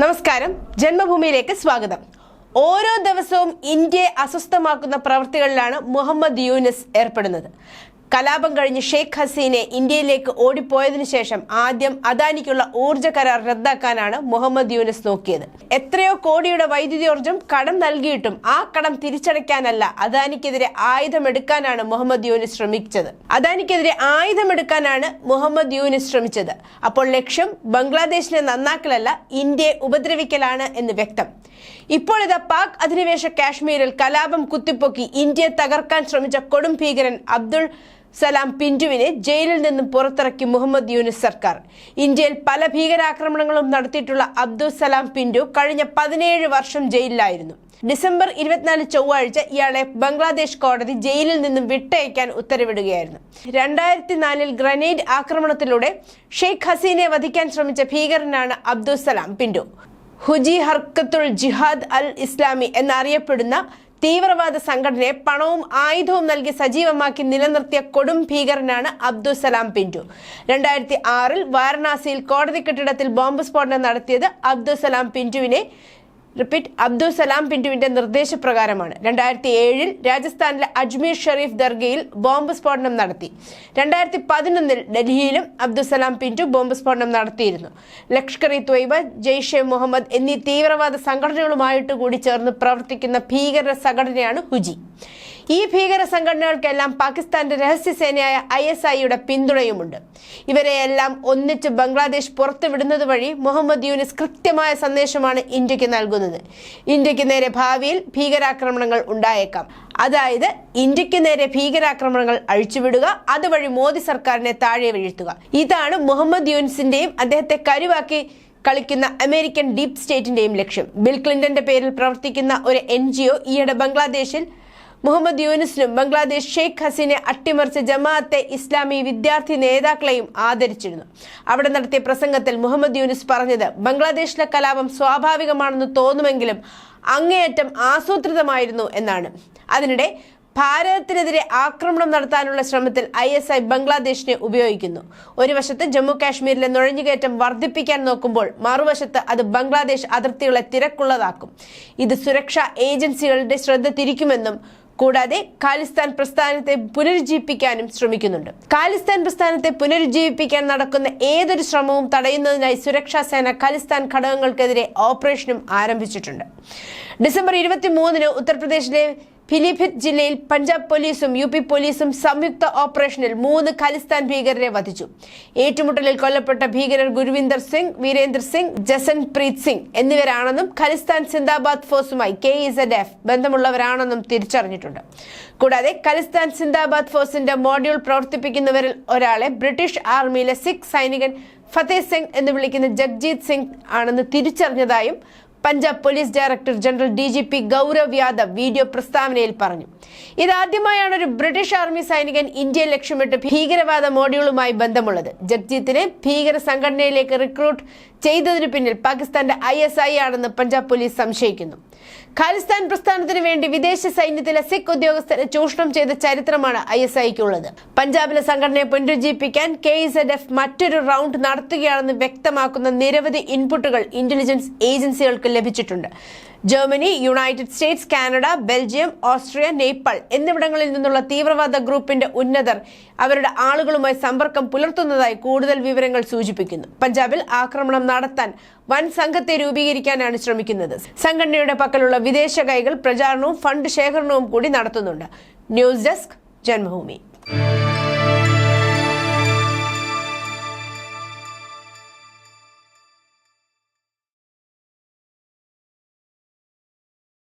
നമസ്കാരം. ജന്മഭൂമിയിലേക്ക് സ്വാഗതം. ഓരോ ദിവസവും ഇന്ത്യയെ അസ്വസ്ഥമാക്കുന്ന പ്രവൃത്തികളിലാണ് മുഹമ്മദ് യൂനിസ് ഏർപ്പെടുന്നത്. കലാപം കഴിഞ്ഞ് ഷെയ്ഖ് ഹസീനെ ഇന്ത്യയിലേക്ക് ഓടിപ്പോയതിനു ശേഷം ആദ്യം അദാനിക്കുള്ള ഊർജ കരാർ റദ്ദാക്കാനാണ് മുഹമ്മദ് യൂനിസ് നോക്കിയത്. എത്രയോ കോടിയുടെ വൈദ്യുതിയോർജം കടം നൽകിയിട്ടും ആ കടം തിരിച്ചടയ്ക്കാനല്ല അദാനിക്കെതിരെ ആയുധമെടുക്കാനാണ് മുഹമ്മദ് യൂനിസ് ശ്രമിച്ചത്. അദാനിക്കെതിരെ ആയുധമെടുക്കാനാണ് മുഹമ്മദ് യൂനിസ് ശ്രമിച്ചത്. അപ്പോൾ ലക്ഷ്യം ബംഗ്ലാദേശിനെ നന്നാക്കലല്ല ഇന്ത്യയെ ഉപദ്രവിക്കലാണ് എന്ന് വ്യക്തം. ഇപ്പോൾ പാക് അധിനിവേശ കാശ്മീരിൽ കലാപം കുത്തിപ്പൊക്കി ഇന്ത്യയെ തകർക്കാൻ ശ്രമിച്ച കൊടും ഭീകരൻ അബ്ദുൾ സലാം പിന്റുവിനെ ജയിലിൽ നിന്നും പുറത്തിറക്കി മുഹമ്മദ് യൂനിസ് സർക്കാർ. ഇന്ത്യയിൽ പല ഭീകരാക്രമണങ്ങളും നടത്തിയിട്ടുള്ള അബ്ദുൾ സലാം പിന്റു കഴിഞ്ഞ പതിനേഴ് വർഷം ജയിലിലായിരുന്നു. ഡിസംബർ ഇരുപത്തിനാല് ചൊവ്വാഴ്ച ഇയാളെ ബംഗ്ലാദേശ് കോടതി ജയിലിൽ നിന്നും വിട്ടയക്കാൻ ഉത്തരവിടുകയായിരുന്നു. രണ്ടായിരത്തി നാലിൽ ഗ്രനേഡ് ആക്രമണത്തിലൂടെ ഷെയ്ഖ് ഹസീനെ വധിക്കാൻ ശ്രമിച്ച ഭീകരനാണ് അബ്ദുൾ സലാം പിന്റു. ഹുജി ഹർക്കത്തുൽ ജിഹാദ് അൽ ഇസ്ലാമി എന്നറിയപ്പെടുന്ന തീവ്രവാദ സംഘടനയെ പണവും ആയുധവും നൽകി സജീവമാക്കി നിലനിർത്തിയ കൊടും ഭീകരനാണ് അബ്ദുൽ സലാം പിന്റു രണ്ടായിരത്തി ആറിൽ വാരണാസിയിൽ കോടതി കെട്ടിടത്തിൽ ബോംബ് സ്ഫോടനം നടത്തിയത് അബ്ദുൽ സലാം പിന്റുവിനെ റിപ്പീറ്റ് അബ്ദുൽ സലാം പിന്റുവിന്റെ നിർദ്ദേശപ്രകാരമാണ്. രണ്ടായിരത്തി ഏഴിൽ രാജസ്ഥാനിലെ അജ്മീർ ഷെറീഫ് ദർഗയിൽ ബോംബ് സ്ഫോടനം നടത്തി. രണ്ടായിരത്തി പതിനൊന്നിൽ ഡൽഹിയിലും അബ്ദുൽ സലാം പിന്റു ബോംബ് സ്ഫോടനം നടത്തിയിരുന്നു. ലഷ്കർ ഇ ത്വയ്ബ ജെയ്ഷെ മുഹമ്മദ് എന്നീ തീവ്രവാദ സംഘടനകളുമായിട്ട് കൂടി ചേർന്ന് പ്രവർത്തിക്കുന്ന ഭീകര സംഘടനയാണ് ഹുജി. ഈ ഭീകര സംഘടനകൾക്കെല്ലാം പാകിസ്ഥാന്റെ രഹസ്യസേനയായ ഐ എസ് ഐയുടെ പിന്തുണയുമുണ്ട്. ഇവരെയെല്ലാം ഒന്നിച്ച് ബംഗ്ലാദേശ് പുറത്തുവിടുന്നത് വഴി മുഹമ്മദ് യൂനിസ് കൃത്യമായ സന്ദേശമാണ് ഇന്ത്യയ്ക്ക് നൽകുന്നത്. ഇന്ത്യയ്ക്ക് നേരെ ഭാവിയിൽ ഭീകരാക്രമണങ്ങൾ ഉണ്ടായേക്കാം. അതായത് ഇന്ത്യയ്ക്ക് നേരെ ഭീകരാക്രമണങ്ങൾ അഴിച്ചുവിടുക അതുവഴി മോദി സർക്കാരിനെ താഴെ വീഴ്ത്തുക. ഇതാണ് മുഹമ്മദ് യൂനിസിന്റെയും അദ്ദേഹത്തെ കരുവാക്കി കളിക്കുന്ന അമേരിക്കൻ ഡീപ് സ്റ്റേറ്റിന്റെയും ലക്ഷ്യം. ബിൽ ക്ലിന്റന്റെ പേരിൽ പ്രവർത്തിക്കുന്ന ഒരു എൻ ഈയിടെ ബംഗ്ലാദേശിൽ മുഹമ്മദ് യൂനിസിനും ബംഗ്ലാദേശ് ഷെയ്ഖ് ഹസീനെ അട്ടിമറിച്ച ജമാഅത്തെ ഇസ്ലാമി വിദ്യാർത്ഥി നേതാക്കളെയും ആദരിച്ചിരുന്നു. അവിടെ നടത്തിയ പ്രസംഗത്തിൽ മുഹമ്മദ് യൂനിസ് പറഞ്ഞത് ബംഗ്ലാദേശിലെ കലാപം സ്വാഭാവികമാണെന്ന് തോന്നുമെങ്കിലും അങ്ങേയറ്റം ആസൂത്രിതമായിരുന്നു എന്നാണ്. അതിനിടെ ഭാരതത്തിനെതിരെ ആക്രമണം നടത്താനുള്ള ശ്രമത്തിൽ ഐ എസ് ഐ ബംഗ്ലാദേശിനെ ഉപയോഗിക്കുന്നു. ഒരു വശത്ത് ജമ്മു കാശ്മീരിലെ നുഴഞ്ഞുകയറ്റം വർദ്ധിപ്പിക്കാൻ നോക്കുമ്പോൾ മറുവശത്ത് അത് ബംഗ്ലാദേശ് അതിർത്തികളെ തിരക്കുള്ളതാക്കും. ഇത് സുരക്ഷാ ഏജൻസികളുടെ ശ്രദ്ധ തിരിക്കുമെന്നും കൂടാതെ ഖാലിസ്ഥാൻ പ്രസ്ഥാനത്തെ പുനരുജ്ജീവിപ്പിക്കാനും ശ്രമിക്കുന്നുണ്ട്. ഖാലിസ്ഥാൻ പ്രസ്ഥാനത്തെ പുനരുജ്ജീവിപ്പിക്കാൻ നടക്കുന്ന ഏതൊരു ശ്രമവും തടയുന്നതിനായി സുരക്ഷാ സേന ഖാലിസ്ഥാൻ ഘടകങ്ങൾക്കെതിരെ ഓപ്പറേഷനും ആരംഭിച്ചിട്ടുണ്ട്. ഡിസംബർ ഇരുപത്തി മൂന്നിന് ഉത്തർപ്രദേശിലെ ഫിലിഭിത് ജില്ലയിൽ പഞ്ചാബ് പോലീസും യു പി പോലീസും സംയുക്ത ഓപ്പറേഷനിൽ മൂന്ന് ഖലിസ്ഥാൻ ഭീകരരെ വധിച്ചു. ഏറ്റുമുട്ടലിൽ കൊല്ലപ്പെട്ട ഭീകരർ ഗുരുവിന്ദർ സിംഗ് വീരേന്ദർ സിംഗ് ജസൻ പ്രീത് സിംഗ് എന്നിവരാണെന്നും ഖലിസ്ഥാൻ സിന്ദാബാദ് ഫോഴ്സുമായി കെ ഇസഡ് എഫ് ബന്ധമുള്ളവരാണെന്നും തിരിച്ചറിഞ്ഞിട്ടുണ്ട്. കൂടാതെ ഖലിസ്ഥാൻ സിന്ദാബാദ് ഫോഴ്സിന്റെ മോഡ്യൂൾ പ്രവർത്തിപ്പിക്കുന്നവരിൽ ഒരാളെ ബ്രിട്ടീഷ് ആർമിയിലെ സിഖ് സൈനികൻ ഫത്തേഹ് സിംഗ് എന്ന് വിളിക്കുന്ന ജഗ്ജീത് സിംഗ് ആണെന്ന് തിരിച്ചറിഞ്ഞതായും Punjab police director general D Gaurav Yadav video പ്രസ്താവനയിൽ പറഞ്ഞു. ഇതാദ്യമായാണ് ഒരു ബ്രിട്ടീഷ് ആർമി സൈനികൻ ഇന്ത്യയെ ലക്ഷ്യമിട്ട് ഭീകരവാദ മോഡ്യൂളുമായി ബന്ധമുള്ളത്. ജഗ്ജീത്തിനെ ഭീകര സംഘടനയിലേക്ക് റിക്രൂട്ട് ചെയ്തതിനു പിന്നിൽ പാകിസ്ഥാന്റെ ഐ എസ് ഐ ആണെന്ന് പഞ്ചാബ് പോലീസ് സംശയിക്കുന്നു. ഖാലിസ്ഥാൻ പ്രസ്ഥാനത്തിന് വേണ്ടി വിദേശ സൈന്യത്തിലെ സിഖ് ഉദ്യോഗസ്ഥരെ ചൂഷണം ചെയ്ത ചരിത്രമാണ് ഐ എസ് ഐക്കുള്ളത്. പഞ്ചാബിലെ സംഘടനയെ പുനരുജ്ജീവിപ്പിക്കാൻ കെ ഇസഡ് എഫ് മറ്റൊരു റൗണ്ട് നടത്തുകയാണെന്ന് വ്യക്തമാക്കുന്ന നിരവധി ഇൻപുട്ടുകൾ ഇന്റലിജൻസ് ഏജൻസികൾക്ക് ലഭിച്ചിട്ടുണ്ട്. Germany United States Canada Belgium Austria Nepal എന്നിവിടങ്ങളിൽ നിന്നുള്ള തീവ്രവാദ ഗ്രൂപ്പിന്റെ ഉന്നതർ അവരുടെ ആളുകളുമായി സമ്പർക്കം പുലർത്തുന്നതായി കൂടുതൽ വിവരങ്ങൾ സൂചിപ്പിക്കുന്നു. പഞ്ചാബിൽ ആക്രമണം നടത്താൻ വൻ സംഘത്തെ രൂപീകരിക്കാനാണ് ശ്രമിക്കുന്നത്. സംഘടനയുടെ പക്കലുള്ള വിദേശ കൈകൾ പ്രചാരണവും ഫണ്ട് ശേഖരണവും കൂടി നടത്തുന്നുണ്ട്. News desk Janmabhumi.